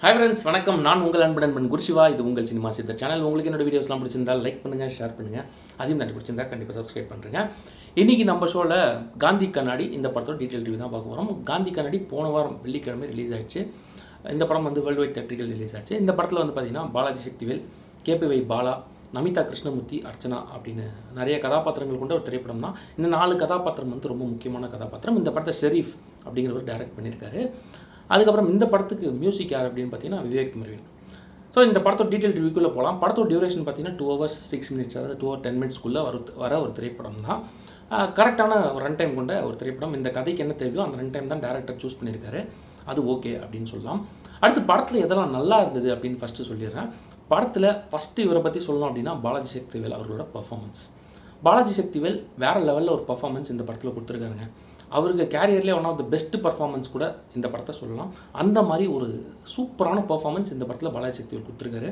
Hi friends வணக்கம். நான் உங்கள் அன்பு நண்பன் குருஷிவா இது உங்கள் சினிமா சித்தர் சேனல். உங்களுக்கு என்னோட வீடியோஸ்லாம் பிடிச்சிருந்தா லைக் பண்ணுங்கள் ஷேர் பண்ணுங்கள் அதையும் நன்றி பிடிச்சிருந்தா கண்டிப்பாக சப்ஸ்கிரைப் பண்ணுறேங்க இன்றைக்கி நம்ம ஷோவில் காந்தி கண்ணாடி இந்த படத்தோட டீட்டெயில் ரிவ்யூ தான் பார்க்க போகிறோம் காந்தி கண்ணாடி போன வாரம் வெள்ளிக்கிழமை ரிலீஸ் ஆயிடுச்சு. இந்த படம் வந்து வேர்ல்டு வைட் தேட்டரிகள் ரிலீஸ் ஆச்சு. இந்த படத்தில் வந்து பார்த்தீங்கன்னா பாலாஜி சக்திவேல் கேபிவை பாலா நமிதா கிருஷ்ணமூர்த்தி அர்ச்சனா அப்படின்னு நிறைய கதாபாத்திரங்கள் கொண்ட ஒரு திரைப்படம் தான். இந்த நாலு கதாபாத்திரம் வந்து ரொம்ப முக்கியமான கதாபாத்திரம். இந்த படத்தை ஷெரீஃப் அப்படிங்கிறவர் டைரக்ட் பண்ணியிருக்காரு. அதுக்கப்புறம் இந்த படத்துக்கு மியூசிக் யார் அப்படின்னு பார்த்தீங்கன்னா விவேக் முருகன். ஸோ இந்த படத்தோட டீட்டெயில் ரிவ்யூக்குள்ளே போகலாம் படத்தோட டியூரேஷன் பார்த்தீங்கன்னா டூ ஹவர்ஸ் சிக்ஸ் மினிட்ஸ் அதாவது டூ ஹவர் டென் மினிட்ஸ்க்குள்ளே வர வர ஒரு திரைப்படம் தான். கரெக்டான ஒரு ரன் டைம் கொண்ட ஒரு திரைப்படம். இந்த கதைக்கு என்ன தெரியுதோ அந்த ரன் டைம் தான் டேரக்டர் சூஸ் பண்ணியிருக்காரு. அது ஓகே அப்படின்னு சொல்லலாம். அடுத்து படத்தில் எதெல்லாம் நல்லா இருந்தது அப்படின்னு ஃபஸ்ட்டு சொல்லிடுறேன். படத்தில் ஃபஸ்ட்டு இவரை பற்றி சொல்லணும் அப்படின்னா பாலாஜி சக்திவேல் அவர்களோட பர்ஃபார்மன்ஸ் பாலாஜி சக்திவேல் வேறு லெவலில் ஒரு பர்ஃபார்மன்ஸ் இந்த படத்தில் கொடுத்துருக்காருங்க. அவருக்கு கேரியர்லேயே one of the best performance கூட இந்த படத்தை சொல்லலாம். அந்த மாதிரி ஒரு சூப்பரான பர்ஃபார்மன்ஸ் இந்த படத்தில் பாலாஜி சக்திவேல் கொடுத்துருக்காரு.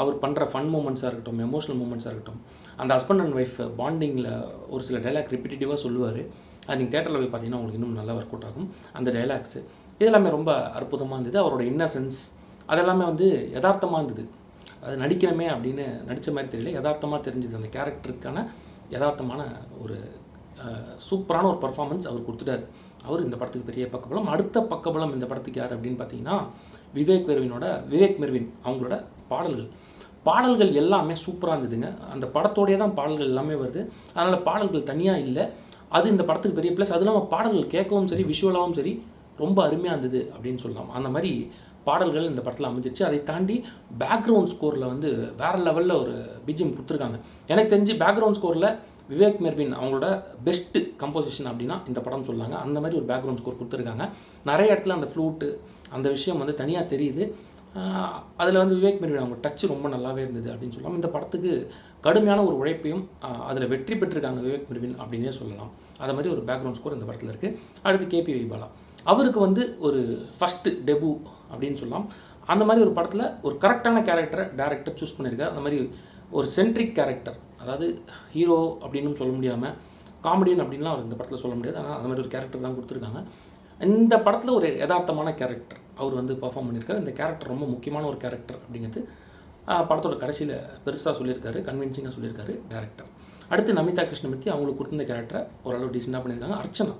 அவர் பண்ணுற ஃபன் மூமெண்ட்ஸாக இருக்கட்டும் எமோஷனல் மூமெண்ட்ஸாக இருக்கட்டும். அந்த ஹஸ்பண்ட் அண்ட் ஒய்ஃப் பாண்டிங்கில் ஒரு சில டைலாக் ரிப்பிட்டேட்டிவாக சொல்லுவார். அது நீங்கள் தேட்டரில் போய் பார்த்தீங்கன்னா உங்களுக்கு இன்னும் நல்லா ஒர்க் அவுட் ஆகும். அந்த டைலாக்ஸு இதெல்லாமே ரொம்ப அற்புதமாக இருந்தது. அவரோட இன்னசென்ஸ் அதெல்லாமே வந்து யதார்த்தமாக இருந்தது. அது நடிக்கிறமே அப்படின்னு நடித்த மாதிரி தெரியல. யதார்த்தமாக தெரிஞ்சது அந்த கேரக்டருக்கான யதார்த்தமான ஒரு சூப்பரான ஒரு பர்ஃபார்மன்ஸ் அவர் கொடுத்துட்டார். அவர் இந்த படத்துக்கு பெரிய பக்கபலம். அடுத்த பக்கபலம் இந்த படத்துக்கு யார் அப்படின்னு பார்த்தீங்கன்னா விவேக் மெர்வினோட விவேக் மெர்வின் அவங்களோட பாடல்கள். பாடல்கள் எல்லாமே சூப்பராக இருந்ததுங்க. அந்த படத்தோடைய தான் பாடல்கள் எல்லாமே வருது. அதனால் பாடல்கள் தனியாக இல்லை. அது இந்த படத்துக்கு பெரிய ப்ளஸ் அது இல்லாமல் பாடல்கள் கேட்கவும் சரி விஷுவலாகவும் சரி ரொம்ப அருமையாக இருந்தது அப்படின்னு சொல்லலாம். அந்த மாதிரி பாடல்கள் இந்த படத்தில் அமைஞ்சிச்சு. அதை தாண்டி பேக்ரவுண்ட் ஸ்கோரில் வந்து வேறு லெவலில் ஒரு பிஜிஎம் கொடுத்துருக்காங்க. எனக்கு தெரிஞ்சு பேக்ரவுண்ட் ஸ்கோரில் விவேக் மெர்வின் அவங்களோட பெஸ்ட்டு கம்போசிஷன் அப்படின்னா இந்த படம் சொல்லாங்க. அந்த மாதிரி ஒரு பேக்ரவுண்ட் ஸ்கோர் கொடுத்துருக்காங்க. நிறைய இடத்துல அந்த ஃப்ளூட்டு அந்த விஷயம் வந்து தனியாக தெரியுது. அதில் வந்து விவேக் மெர்வின் அவங்க டச் ரொம்ப நல்லாவே இருந்தது அப்படின்னு சொல்லலாம். இந்த படத்துக்கு கடுமையான ஒரு உழைப்பையும் அதில் வெற்றி பெற்றிருக்காங்க விவேக் மெர்வின் அப்படின்னே சொல்லலாம். அது மாதிரி ஒரு பேக்ரவுண்ட் ஸ்கோர் இந்த படத்தில் இருக்குது அடுத்து கேபி வைபாலா. அவருக்கு வந்து ஒரு ஃபஸ்ட்டு டெபு அப்படின்னு சொல்லலாம். அந்த மாதிரி ஒரு படத்தில் ஒரு கரெக்டான கேரக்டரை டேரக்டர் சூஸ் பண்ணியிருக்காரு. அந்த மாதிரி ஒரு சென்ட்ரிக் கேரக்டர் அதாவது ஹீரோ அப்படின்னு சொல்ல முடியாமல் காமெடியன் அப்படின்லாம் அவர் இந்த படத்தில் சொல்ல முடியாது. ஆனால் அந்த மாதிரி ஒரு கேரக்டர் தான் கொடுத்துருக்காங்க. இந்த படத்தில் ஒரு யதார்த்தமான கேரக்டர் அவர் வந்து பர்ஃபார்ம் பண்ணியிருக்காரு. இந்த கேரக்டர் ரொம்ப முக்கியமான ஒரு கேரக்டர் அப்படிங்கிறது படத்தோட கடைசியில் பெருசாக சொல்லியிருக்காரு கன்வின்சிங்காக சொல்லியிருக்காரு டேரக்டர் அடுத்து நமிதா கிருஷ்ணமூர்த்தி அவங்களுக்கு கொடுத்த கேரக்டரை ஓரளவு டீசெண்டாக பண்ணியிருக்காங்க. அர்ச்சனா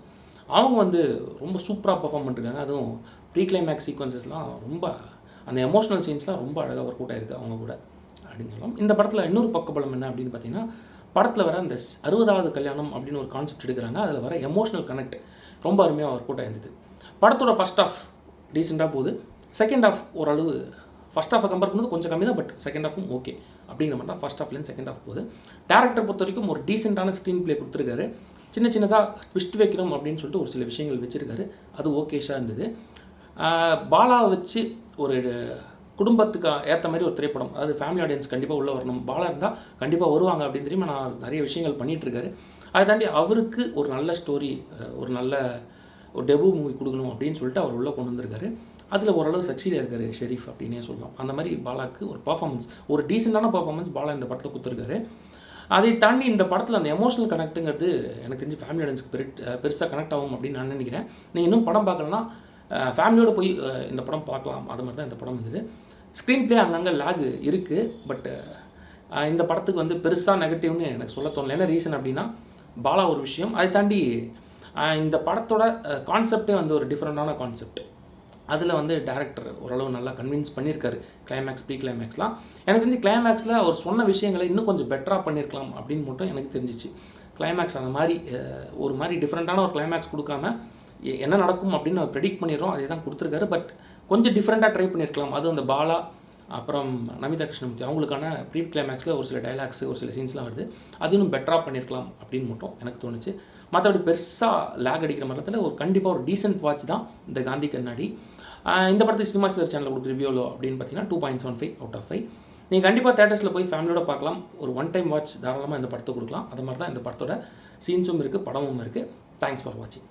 அவங்க வந்து ரொம்ப சூப்பராக பர்ஃபார்ம் பண்ணிருக்காங்க. அதுவும் ப்ரீ கிளைமேக்ஸ் சீக்வன்சஸ்லாம் ரொம்ப அந்த எமோஷனல் சீன்ஸ்லாம் ரொம்ப அழகாக ஒர்க் அவுட் ஆயிருக்கு அவங்க கூட. அப்படின்னு சொல்லலாம் இந்த படத்தில் இன்னொரு பக்கபலம் என்ன அப்படின்னு பார்த்தீங்கன்னா படத்தில் வர அந்த அறுபதாவது கல்யாணம் அப்படின்னு ஒரு கான்செப்ட் எடுக்கிறாங்க. அதில் வர எமோஷனல் கனெக்ட் ரொம்ப அருமையாக ஒர்க் அவுட் ஆயிருந்தது. படத்தோட ஃபஸ்ட் ஆஃப் டீசெண்டாக போகுது. செகண்ட் ஆஃப் ஓரளவு ஃபஸ்ட் ஆஃபை கம்பேர் பண்ணுறது கொஞ்சம் கம்மி தான் பட் செகண்ட் ஆஃபும் ஓகே அப்படிங்கிற மாதிரி தான் ஃபஸ்ட் ஆஃப்லேருந்து செகண்ட் ஆஃப் போகுது. டேரக்டர் பொறுத்த வரைக்கும் ஒரு டீசெண்டான ஸ்க்ரீன் ப்ளே கொடுத்துருக்காரு. சின்ன சின்னதாக ட்விஸ்ட் வைக்கணும் அப்படின்னு சொல்லிட்டு ஒரு சில விஷயங்கள் வச்சுருக்காரு. அது ஓகேஷாக இருந்தது. பாலாவை வச்சு ஒரு குடும்பத்துக்கு ஏற்ற மாதிரி ஒரு திரைப்படம். அதாவது ஃபேமிலி ஆடியன்ஸ் கண்டிப்பாக உள்ளே வரணும். பாலா இருந்தால் கண்டிப்பாக வருவாங்க அப்படின்னு தெரியுமா. நான் நிறைய விஷயங்கள் பண்ணிகிட்ருக்காரு அதை தாண்டி அவருக்கு ஒரு நல்ல ஸ்டோரி ஒரு நல்ல ஒரு டெபு மூவி கொடுக்கணும் அப்படின்னு சொல்லிட்டு அவர் உள்ளே கொண்டு வந்திருக்காரு. அதில் ஓரளவு சக்சீடாக இருக்கார் ஷெரீஃப் அப்படின்னே சொல்லலாம். அந்த மாதிரி பாலாக்கு ஒரு பர்ஃபார்மன்ஸ் ஒரு டீசெண்டான பர்ஃபார்மன்ஸ் பாலா இந்த படத்தில் கொடுத்துருக்காரு. அதை தாண்டி இந்த படத்தில் அந்த எமோஷனல் கனெக்ட்டுங்கிறது எனக்கு தெரிஞ்சு ஃபேமிலி ஆடியன்ஸ்க்கு பெரு பெருசாக கனெக்ட் ஆகும் அப்படின்னு நான் நினைக்கிறேன். நீங்கள் இன்னும் படம் பார்க்கலன்னா ஃபேமிலியோடு போய் இந்த படம் பார்க்கலாம். அது மாதிரி தான் இந்த படம் வந்தது ஸ்க்ரீன் ப்ளே அங்கங்கே லேகு இருக்குது பட்டு இந்த படத்துக்கு வந்து பெருசாக நெகட்டிவ்னு எனக்கு சொல்ல தோணல. என்ன ரீசன் அப்படின்னா பாலா ஒரு விஷயம். அதை தாண்டி இந்த படத்தோட கான்செப்டே வந்து ஒரு டிஃப்ரெண்ட்டான கான்செப்ட் அதில் வந்து டேரக்டர் ஓரளவு நல்லா கன்வின்ஸ் பண்ணியிருக்காரு. கிளைமேக்ஸ் ப்ரீ கிளைமேக்ஸ்லாம் எனக்கு தெரிஞ்சு கிளைமேக்ஸில் அவர் சொன்ன விஷயங்களை இன்னும் கொஞ்சம் பெட்டராக பண்ணியிருக்கலாம் அப்படின்னு மட்டும் எனக்கு தெரிஞ்சிச்சு. கிளைமேக்ஸ் அந்த மாதிரி ஒரு மாதிரி டிஃப்ரெண்ட்டான ஒரு கிளைமேக்ஸ் கொடுக்காம என்ன நடக்கும் அப்படின்னு அவர் ப்ரெடிக்ட் பண்ணிடுறோம் அதே தான் கொடுத்துருக்காரு. பட் கொஞ்சம் டிஃப்ரெண்ட்டாக ட்ரை பண்ணியிருக்கலாம் அது அந்த பாலா அப்புறம் நமிதா கிருஷ்ணமூர்த்தி. அவங்களுக்கான ப்ரீ கிளைமேக்ஸில் ஒரு சில டைலாக்ஸ் ஒரு சில சீன்ஸ்லாம் வருது. அது இன்னும் பெட்டராக பண்ணியிருக்கலாம் அப்படின்னு மட்டும் எனக்கு தோணுச்சு. மற்றபடி பெருசாக லேக் அடிக்கிற மரத்தில் ஒரு கண்டிப்பாக ஒரு டீசென்ட் வாட்ச் தான் இந்த காந்தி கண்ணாடி. இந்த படத்துக்கு சினிமா சிதர் சேனலில் கொடுக்குற ரிவ்யூவில் அப்படின்னு பார்த்தீங்கன்னா two point seven five out of five நீங்கள் கண்டிப்பாக தேட்டர்ஸில் போய் ஃபேமிலியோட பார்க்கலாம். ஒரு ஒன் டைம் வாட்ச் தாராளமாக இந்த படத்தை கொடுக்கலாம். அது மாதிரி தான் இந்த படத்தோட சீன்ஸும் இருக்குது படமும் இருக்குது தேங்க்ஸ் ஃபார் வாட்சிங்